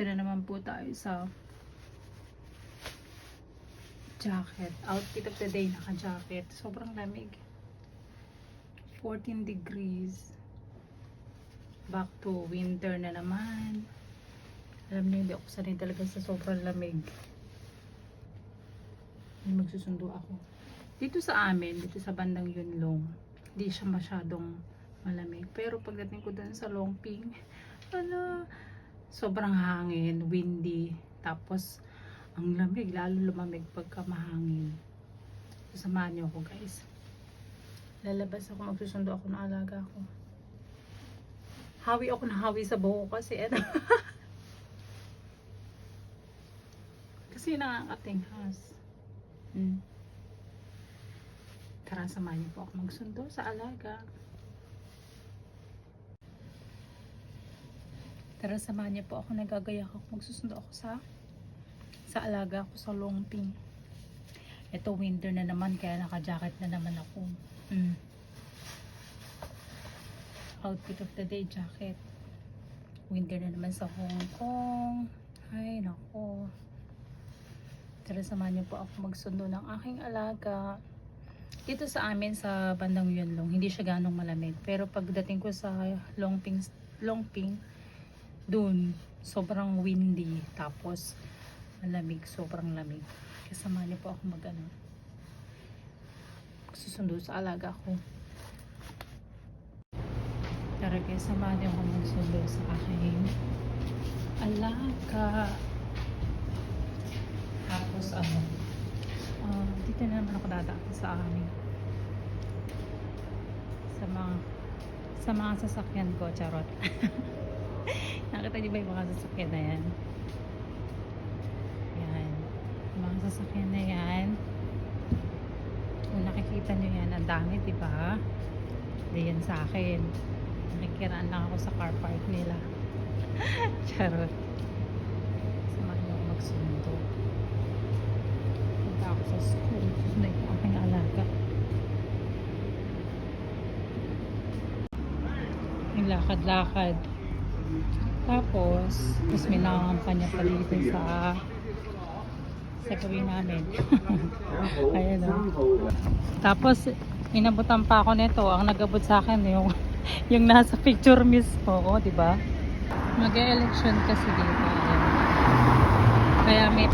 Dito na naman po tayo sa jacket. Outfit of the day, naka-jacket. Sobrang lamig. 14 degrees. Back to winter na naman. Alam niyo, hindi ako sanay talaga sa sobrang lamig. May magsusundo ako. Dito sa amin, dito sa bandang Yunlong, hindi siya masyadong malamig. Pero pagdating ko dun sa Longping, ala, sobrang hangin, windy. Tapos, ang lamig, lalo lumamig pagka mahangin. Samahan niyo ako guys. Lalabas ako, magsusundo ako ng alaga ko. Hawi ako na hawi sa buhok kasi eto. kasi nakakatinghas. Hmm. Tara, samahan niyo po ako magsundo sa alaga. Tara, samahan niyo po ako. Nagagaya ako. Magsusundo ako sa sa alaga ko sa Longping. Ito winter na naman kaya naka-jacket na naman ako. Mm. Outfit of the day jacket. Winter na naman sa Hong Kong. Ay, nako. Tara, samahan niyo po ako magsundo ng aking alaga. Dito sa amin sa bandang Yunlong, hindi siya ganong malamig. Pero pagdating ko sa Longping, Longping, dun, sobrang windy. Tapos, malamig, sobrang lamig. Kasama niyo po ako mag ano, susundo sa alaga ko. Guys, samahan niyo ako magsundo sa aking alaga. Tapos ano, ah, dito na naman ako dadaan sa amin. Sa mga sa mga sasakyan ko, charot. Nakita niyo ba yung mga sasakyan na yan? Yan. Mga sasakyan na yan. Kung nakikita nyo yan, ang dami, di ba? Hindi yan sa akin. Nakikiraan lang ako sa car park nila. Charot. Samahan niyo magsundo. Punta ako sa school. Susunod yung aking alaga. Yung lakad-lakad. Tapos, mas may nangangampanya pa dito sa sa gawin namin. Ayan o. Tapos, inabutan pa ako nito. Ang nagabot sa akin yung yung nasa picture mismo, oh, di ba? Mag-election kasi dito. Ayan. Kaya may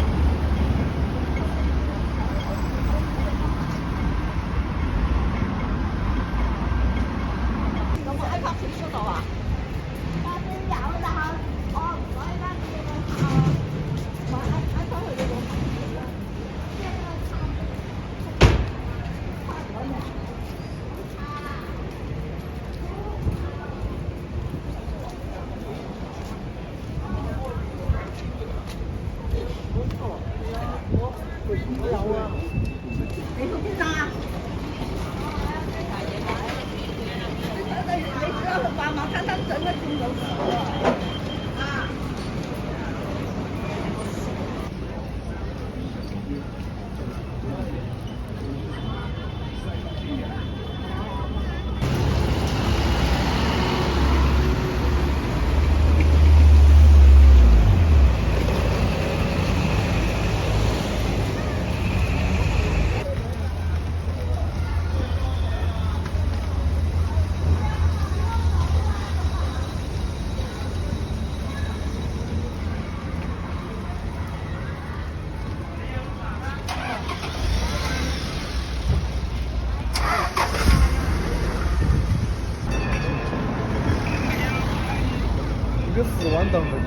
个死亡等着你。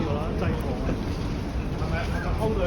有了，再一个。 เข้าเล